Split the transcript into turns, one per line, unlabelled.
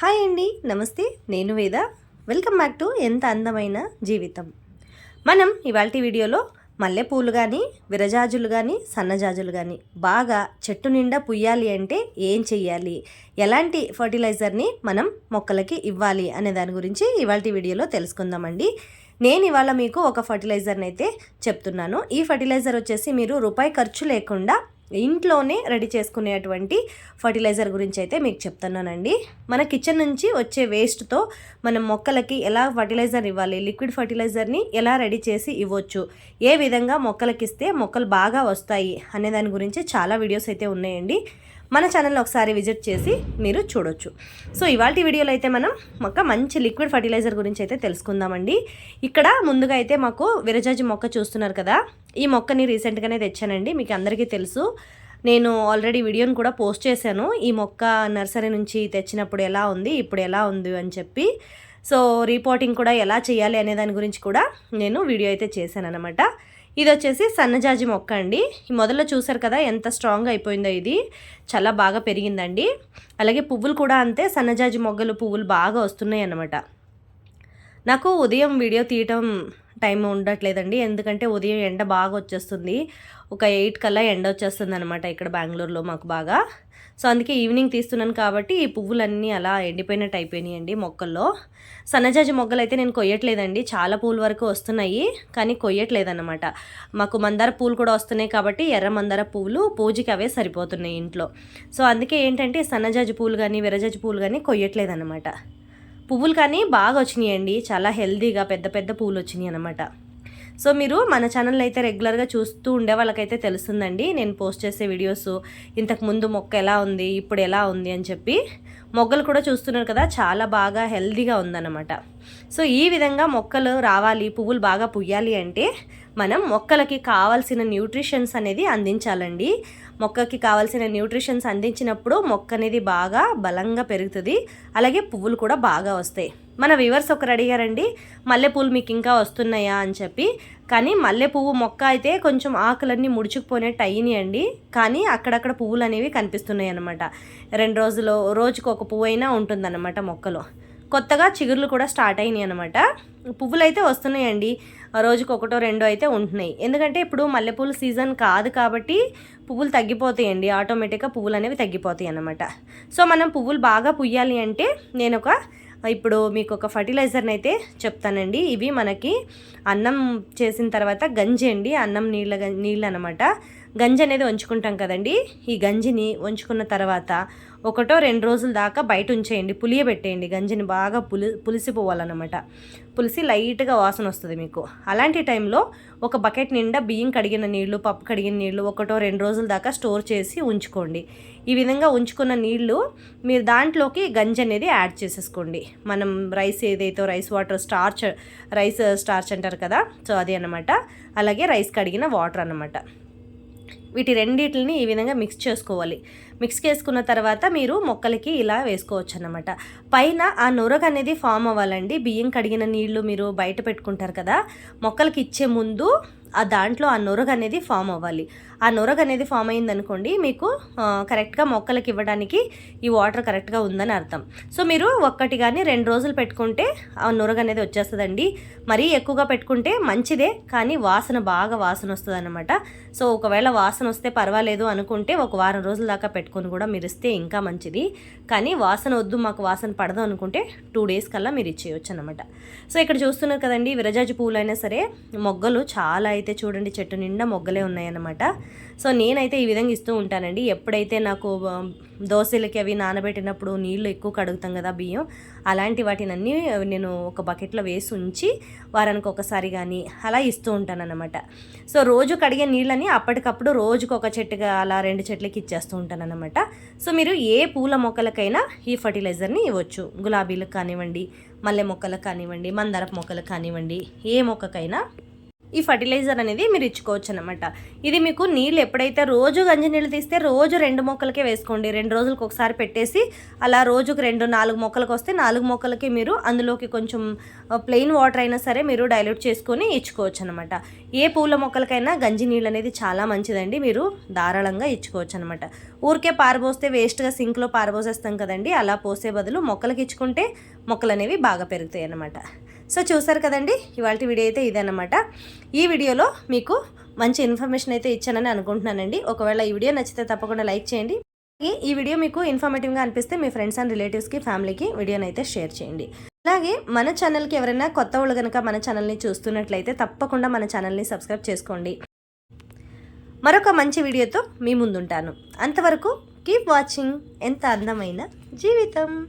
Hi అండి నమస్తే నేను వేద. వెల్కమ్ బ్యాక్ టు ఎంత అందమైన జీవితం. మనం ఇవాళ వీడియోలో మల్లెపూలు కానీ విరజాజులు కానీ సన్నజాజులు కానీ బాగా చెట్టు నిండా పుయ్యాలి అంటే ఏం చెయ్యాలి? ఎలాంటి ఫర్టిలైజర్ని మనం మొక్కలకి ఇవ్వాలి అనే దాని గురించి ఇవాళ వీడియోలో తెలుసుకుందామండి. నేను ఇవాళ మీకు ఒక ఫర్టిలైజర్ని అయితే చెప్తున్నాను. ఈ ఫర్టిలైజర్ వచ్చేసి మీరు రూపాయి ఖర్చు లేకుండా ఇంట్లోనే రెడీ చేసుకునేటువంటి ఫర్టిలైజర్ గురించి అయితే మీకు చెప్తున్నానండి. మన కిచెన్ నుంచి వచ్చే వేస్ట్తో మనం మొక్కలకి ఎలా ఫర్టిలైజర్ ఇవ్వాలి లిక్విడ్ ఫర్టిలైజర్ని ఎలా రెడీ చేసి ఇవ్వచ్చు ఏ విధంగా మొక్కలకి ఇస్తే మొక్కలు బాగా వస్తాయి అనే దాని గురించి చాలా వీడియోస్ అయితే ఉన్నాయండి. మన ఛానల్ని ఒకసారి విజిట్ చేసి మీరు చూడొచ్చు. సో ఇవాళ వీడియోలో అయితే మనం మొక్క మంచి లిక్విడ్ ఫర్టిలైజర్ గురించి అయితే తెలుసుకుందామండి. ఇక్కడ ముందుగా అయితే మాకు విరజాజి మొక్క చూస్తున్నారు కదా. ఈ మొక్కని రీసెంట్గానే తెచ్చానండి మీకు అందరికీ తెలుసు. నేను ఆల్రెడీ వీడియోని కూడా పోస్ట్ చేశాను. ఈ మొక్క నర్సరీ నుంచి తెచ్చినప్పుడు ఎలా ఉంది ఇప్పుడు ఎలా ఉంది అని చెప్పి. సో రిపోర్టింగ్ కూడా ఎలా చేయాలి అనే దాని గురించి కూడా నేను వీడియో అయితే చేశాను అనమాట ఇది వచ్చేసి సన్నజాజి మొక్క అండి. మొదల్లో చూసారు కదా ఎంత స్ట్రాంగ్ అయిపోయిందో ఇది. చాలా బాగా పెరిగిందండి. అలాగే పువ్వులు కూడా అంతే సన్నజాజి మొగ్గలు పువ్వులు బాగా వస్తున్నాయి అన్నమాట నాకు ఉదయం వీడియో తీయటం టైం ఉండట్లేదండి. ఎందుకంటే ఉదయం ఎండ బాగా వచ్చేస్తుంది. ఒక ఎయిట్ కల్లా ఎండ వచ్చేస్తుంది అనమాట ఇక్కడ బెంగళూరులో మాకు బాగా. సో అందుకే ఈవినింగ్ తీస్తున్నాను కాబట్టి ఈ పువ్వులన్నీ అలా ఎండిపోయినట్టు అయిపోయినాయండి మొక్కల్లో. సన్నజాజి మొగ్గలు అయితే నేను కొయ్యట్లేదండి. చాలా పూల వరకు వస్తున్నాయి కానీ కొయ్యట్లేదన్నమాట. మాకు మందార పూలు కూడా వస్తున్నాయి కాబట్టి ఎర్ర మందార పువ్వులు పూజకి అవే సరిపోతున్నాయి ఇంట్లో. సో అందుకే ఏంటంటే సన్నజాజి పూలు కానీ విరజాజి పూలు కానీ కొయ్యట్లేదన్నమాట. పువ్వులు కానీ బాగా వచ్చినాయండి. చాలా హెల్దీగా పెద్ద పెద్ద పువ్వులు వచ్చినాయి అనమాట సో మీరు మన ఛానల్ అయితే రెగ్యులర్గా చూస్తూ ఉండే వాళ్ళకైతే తెలుస్తుందండి. నేను పోస్ట్ చేసే వీడియోస్ ఇంతకు ముందు మొక్క ఎలా ఉంది ఇప్పుడు ఎలా ఉంది అని చెప్పి. మొగ్గలు కూడా చూస్తున్నారు కదా చాలా బాగా హెల్దీగా ఉందన్నమాట. సో ఈ విధంగా మొక్కలు రావాలి పువ్వులు బాగా పుయ్యాలి అంటే మనం మొక్కలకి కావాల్సిన న్యూట్రిషన్స్ అనేది అందించాలండి. మొక్కకి కావాల్సిన న్యూట్రిషన్స్ అందించినప్పుడు మొక్క అనేది బాగా బలంగా పెరుగుతుంది. అలాగే పువ్వులు కూడా బాగా వస్తాయి. మన వ్యూవర్స్ ఒకరు అడిగారండి మల్లెపూలు మీకు ఇంకా వస్తున్నాయా? అని చెప్పి. కానీ మల్లె పువ్వు మొక్క అయితే కొంచెం ఆకులన్నీ ముడుచుకుపోయినట్టు అండి కానీ అక్కడక్కడ పువ్వులు అనేవి కనిపిస్తున్నాయి అనమాట రెండు రోజులు రోజుకు ఒక పువ్వు అయినా ఉంటుందన్నమాట మొక్కలో. కొత్తగా చిగుర్లు కూడా స్టార్ట్ అయినాయి అనమాట పువ్వులు అయితే వస్తున్నాయండి. రోజుకు ఒకటో రెండో అయితే ఉంటున్నాయి. ఎందుకంటే ఇప్పుడు మల్లెపూల సీజన్ కాదు కాబట్టి పువ్వులు తగ్గిపోతాయండి. ఆటోమేటిక్గా పువ్వులు అనేవి తగ్గిపోతాయి అనమాట సో మనం పువ్వులు బాగా పుయ్యాలి అంటే నేను ఒక ఇప్పుడు మీకు ఒక ఫర్టిలైజర్ని అయితే చెప్తానండి. ఇవి మనకి అన్నం చేసిన తర్వాత గంజి అండి. అన్నం నీళ్ళ నీళ్ళు అనమాట గంజి అనేది వంచుకుంటాం కదండి. ఈ గంజిని వంచుకున్న తర్వాత ఒకటో రెండు రోజుల దాకా బయట ఉంచేయండి పులియబెట్టేయండి గంజిని బాగా పులి పులిసిపోవాలన్నమాట. పులిసి లైట్గా వాసన వస్తుంది మీకు. అలాంటి టైంలో ఒక బకెట్ నిండా బియ్యం కడిగిన నీళ్ళు పప్పు కడిగిన నీళ్ళు ఒకటో రెండు రోజుల దాకా స్టోర్ చేసి ఉంచుకోండి. ఈ విధంగా ఉంచుకున్న నీళ్ళు మీరు దాంట్లోకి గంజి అనేది యాడ్ చేసేసుకోండి. మనం రైస్ ఏదైతే rice water starch rice starch అంటారు కదా సో అది అనమాట అలాగే రైస్ కడిగిన వాటర్ అనమాట వీటి రెండింటిని ఈ విధంగా మిక్స్ చేసుకోవాలి. మిక్స్ చేసుకున్న తర్వాత మీరు మొక్కలకి ఇలా వేసుకోవచ్చు అనమాట పైన ఆ నొరగ అనేది ఫామ్ అవ్వాలండి. బియ్యం కడిగిన నీళ్ళు మీరు బయట పెట్టుకుంటారు కదా మొక్కలకి ఇచ్చే ముందు ఆ దాంట్లో ఆ నొరగ అనేది ఫామ్ అవ్వాలి. ఆ నొరగ అనేది ఫామ్ అయిందనుకోండి మీకు కరెక్ట్గా మొక్కలకి ఇవ్వడానికి ఈ వాటర్ కరెక్ట్గా ఉందని అర్థం. సో మీరు ఒక్కటి కానీ రెండు రోజులు పెట్టుకుంటే ఆ నొరగ అనేది వచ్చేస్తుందండి. మరీ ఎక్కువగా పెట్టుకుంటే మంచిదే కానీ వాసన బాగా వాసన వస్తుంది అనమాట సో ఒకవేళ వాసన వస్తే పర్వాలేదు అనుకుంటే ఒక వారం రోజుల దాకా పెట్టుకొని కూడా మీరు ఇస్తే ఇంకా మంచిది. కానీ వాసన వద్దు మాకు వాసన పడదు అనుకుంటే టూ డేస్ కల్లా మీరు ఇచ్చేయచ్చు అనమాట సో ఇక్కడ చూస్తున్నారు కదండి విరజాజి పువ్వులు అయినా సరే మొగ్గలు చాలా అయితే చూడండి చెట్టు నిండా మొగ్గలే ఉన్నాయన్నమాట. సో నేనైతే ఈ విధంగా ఇస్తూ ఉంటానండి. ఎప్పుడైతే నాకు దోశలకి అవి నానబెట్టినప్పుడు నీళ్ళు ఎక్కువ కడుగుతాం కదా బియ్యం అలాంటి వాటిని అన్నీ నేను ఒక బకెట్లో వేసి ఉంచి వారానికి ఒకసారి కానీ అలా ఇస్తూ ఉంటానన్నమాట. సో రోజు కడిగే నీళ్ళని అప్పటికప్పుడు రోజుకు ఒక చెట్టుగా అలా రెండు చెట్లకి ఇచ్చేస్తూ ఉంటాను అనమాట సో మీరు ఏ పూల మొక్కలకైనా ఈ ఫర్టిలైజర్ని ఇవ్వచ్చు. గులాబీలకు కానివ్వండి మల్లె మొక్కలకు కానివ్వండి మందారపు మొక్కలకు కానివ్వండి ఏ మొక్కకైనా. ఈ ఫర్టిలైజర్ అనేది మీరు ఇచ్చుకోవచ్చు అనమాట ఇది మీకు నీళ్ళు ఎప్పుడైతే రోజు గంజి నీళ్ళు తీస్తే రోజు రెండు మొక్కలకే వేసుకోండి. రెండు రోజులకు ఒకసారి పెట్టేసి అలా రోజుకు రెండు నాలుగు మొక్కలకు వస్తే నాలుగు మొక్కలకి మీరు అందులోకి కొంచెం ప్లెయిన్ వాటర్ అయినా సరే మీరు డైల్యూట్ చేసుకొని ఇచ్చుకోవచ్చు అనమాట ఏ పూల మొక్కలకైనా గంజి నీళ్ళు అనేది చాలా మంచిదండి. మీరు ధారాళంగా ఇచ్చుకోవచ్చు అనమాట ఊరికే పారబోస్తే వేస్ట్గా సింక్లో పారబోసేస్తాం కదండి. అలా పోసే బదులు మొక్కలకి ఇచ్చుకుంటే మొక్కలు అనేవి బాగా పెరుగుతాయి అన్నమాట సో చూసారు కదండి ఇవాళ వీడియో అయితే ఇదన్నమాట. ఈ వీడియోలో మీకు మంచి ఇన్ఫర్మేషన్ అయితే ఇచ్చానని అనుకుంటున్నానండి. ఒకవేళ ఈ వీడియో నచ్చితే తప్పకుండా లైక్ చేయండి. ఈ- ఈ వీడియో మీకు ఇన్ఫర్మేటివ్గా అనిపిస్తే మీ ఫ్రెండ్స్ అండ్ రిలేటివ్స్కి ఫ్యామిలీకి వీడియోని అయితే షేర్ చేయండి. అలాగే మన ఛానల్కి ఎవరైనా కొత్త వాళ్ళు కనుక మన ఛానల్ని చూస్తున్నట్లయితే తప్పకుండా మన ఛానల్ని సబ్స్క్రైబ్ చేసుకోండి. మరొక మంచి వీడియోతో మీ ముందుంటాను. అంతవరకు కీప్ వాచింగ్ ఎంత అందమైన జీవితం.